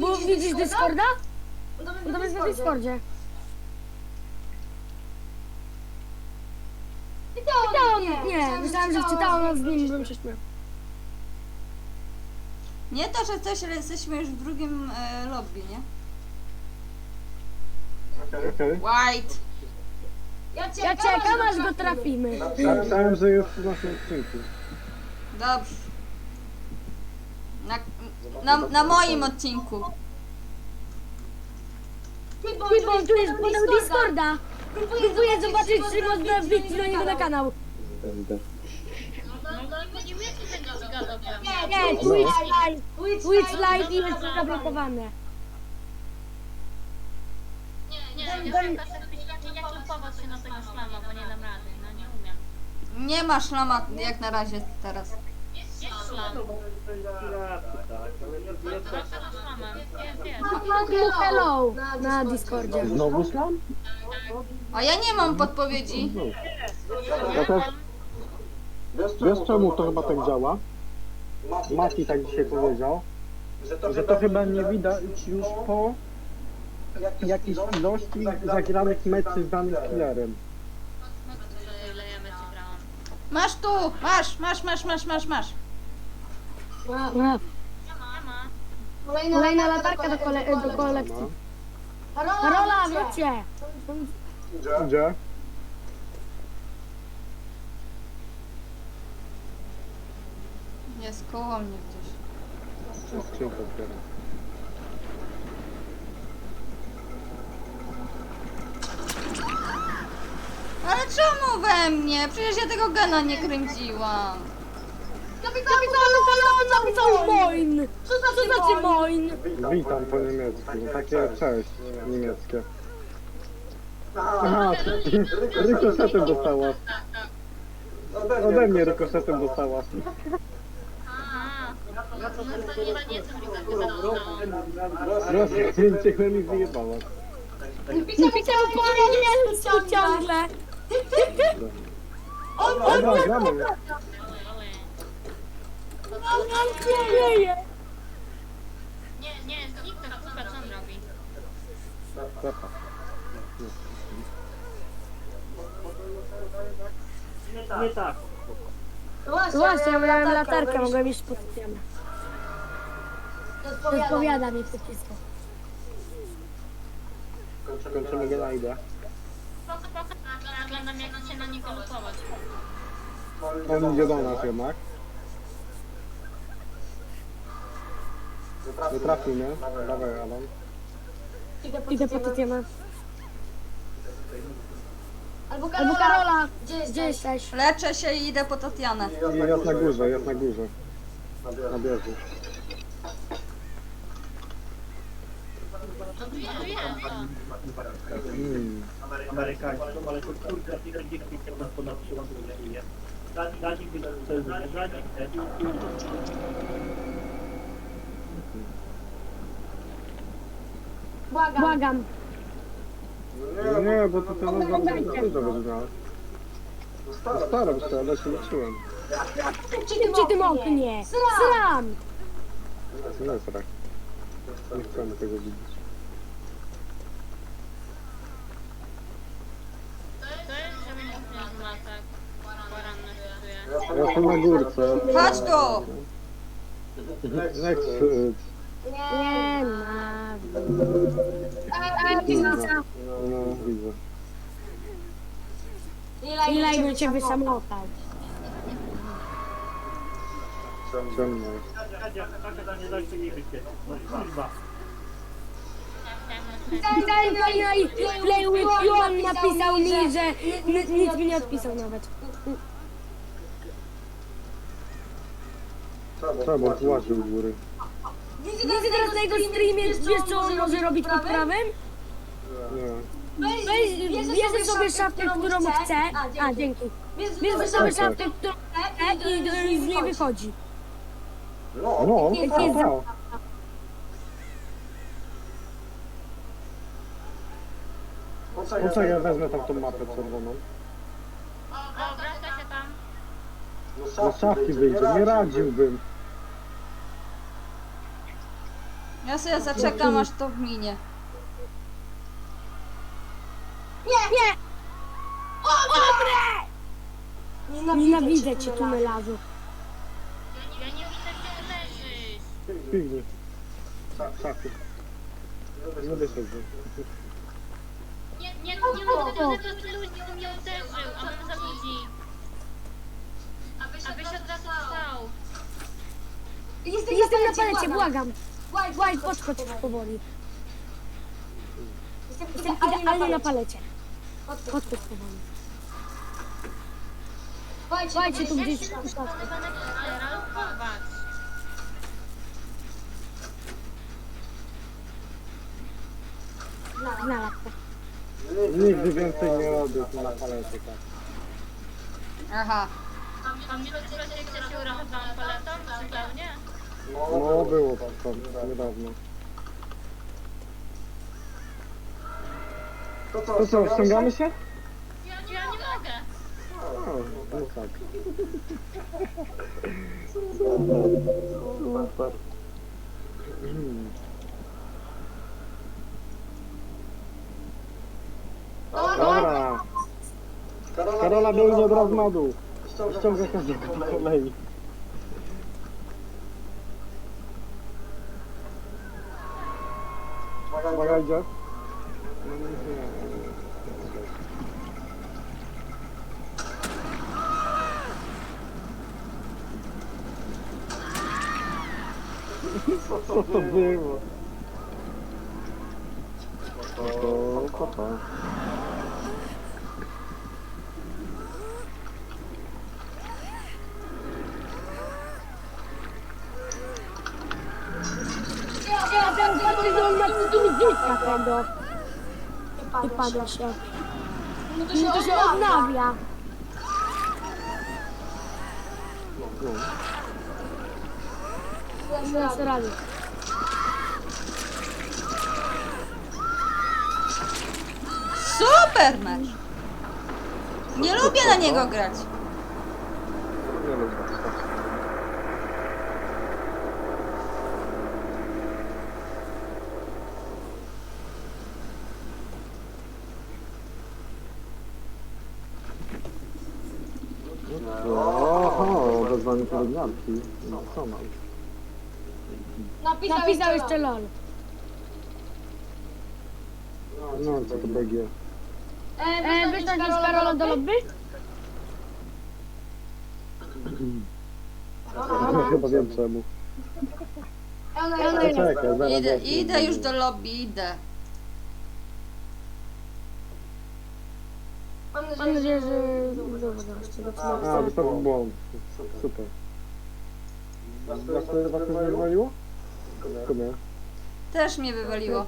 Bo widzisz Discorda? No to jest na Discordzie. Czytałam, nie, myślałam, że czytałam, a z nim bym się śmiał. Nie to, że coś, ale jesteśmy już w drugim e, lobby, nie? Okej. White! Ja czekam, aż go trafimy. Myślałem, że jest w naszym odcinku. Dobrze. Na, na, moim odcinku. Ty, bo tu jest podał Discorda. Próbuję zobaczyć, czy można wbić do niego na kanał. No, no, nie. Nie, Twitch Live. Twitch Live jest zablokowane. Nie, nie, nie, nie, nie klubować się na tego szlama, bo nie dam rady, no nie umiem. Nie ma szlama jak na razie teraz. Hello na Discordzie. Znowu slam? A ja nie mam podpowiedzi. Ja też. Wiesz czemu to chyba tak działa? Mati tak dzisiaj powiedział, że to chyba nie widać już po jakiejś ilości zagranych meczy z danym killerem. Masz tu! Masz, masz, masz, masz, masz, masz. Wow. Ma. Kolejna latarka do, kole do kolekcji. Karola, wróćcie! Gdzie? Jest koło mnie gdzieś. Skrzynka. Ale czemu we mnie? Przecież ja tego gana nie kręciłam. Napisał moin! Co znaczy moin? Witam po niemiecku. Takie cześć niemieckie. Aha, rykoszetem dostałaś. Ode mnie rykoszetem dostałaś. A, no to nie, nie jestem widzę, Rozkręciłem i wyjebałaś. Napisał po niemiecku ciągle. Dobra, gramy. Dzieje. Nie, nie, zniknę, kurwa, co on robi? Dobra. Właśnie, ja miałem latarkę, mogłem iść pod ścianę. Odpowiada mi przycisko. Kończymy gena idę. Spoko, spoko, oglądam jak się na niego lutować. On idzie do nas jednak. Nie trafił mnie. Dawaj Alan. Idę po Tatianę. Albo Karola, gdzie jesteś? Leczę się i idę po Tatianę. Jest na górze, jest na górze. Na bieżu. Mm. amerykańską, ale to kurde, ile gdzieś się nas ponad. Zanim by to jest zanim Błagam. Nie, bo to ten rozwiązanie dużo wygląda. Staram się, ale się leczyłem. Przy tym oknie. Sram. To nie jest rak. Nie chcemy tego widzieć. To jest, tak. Poranne. Ja jestem na górce. Chodź tu! Next. Nie ma. No, widzę. Ile idę cię wysamotać? Ciemno. Taka nie dajcie nie wycie. No kurwa. Daj, daj, daj, play with you, on napisał mi, że n- nic mi nie odpisał nawet. Trzeba złaził góry. Widzę teraz na jego streamie, wiesz co on może robić pod prawem? Nie. Weź, bierze sobie szafkę, którą chce. A, dzięki. Bierze sobie szafkę, którą chce i do- i z niej wychodzi. No, Jest- tak, jest- tak. Po co ja wezmę tam tą mapę czerwoną? O, wraca się tam. Do szafki wyjdzie, nie radziłbym. Ja sobie zaczekam aż to minie. Nie! Nienawidzę cię, tunelarzu. Ja nie widzę, gdzie ty leżysz. W piwni. W szaku. Nie wyszedł. Nie, nie, nie mogę tego zebrać ludzi, to mnie uderzył, a mam za ludzi. Abyś od razu wstał. Jestem na palecie, błagam. White, podchodź powoli. Jestem idealnie na palecie. Podchodź powoli. White, tu gdzieś popatrz. Znalazł. Nigdy więcej nie robię na palecie, tak. Aha. Pamiętasz, że jak ja się uratowałam paletą zupełnie? No było tam, tam niedawno. To co, ściągamy się? Ja, ja nie mogę. O, no tak. Super. Hmm. Dobra. Karola biegnie od razu na dół. Ściąga każdego po kolei. Uwaga, idzie. Co to było? To, to, to. Ja ten dziecka tego. Nie pada się. No to się odnawia. No. Super mecz! Nie lubię na niego grać. Nie lubię. Oho, wezwanie pielęgniarki. No, co mam? Napisał jeszcze LOL. No, co to BG? E, wyszłaś z Karolą do lobby? Chyba wiem czemu. Czekaj, zaraz Idę, idę już do lobby, idę. Mam nadzieję, że... Dobra, zaraz cię zaczynam. A, wystarczy błąd. Super. Was, was, was to wywaliło? Nie. Też mnie wywaliło.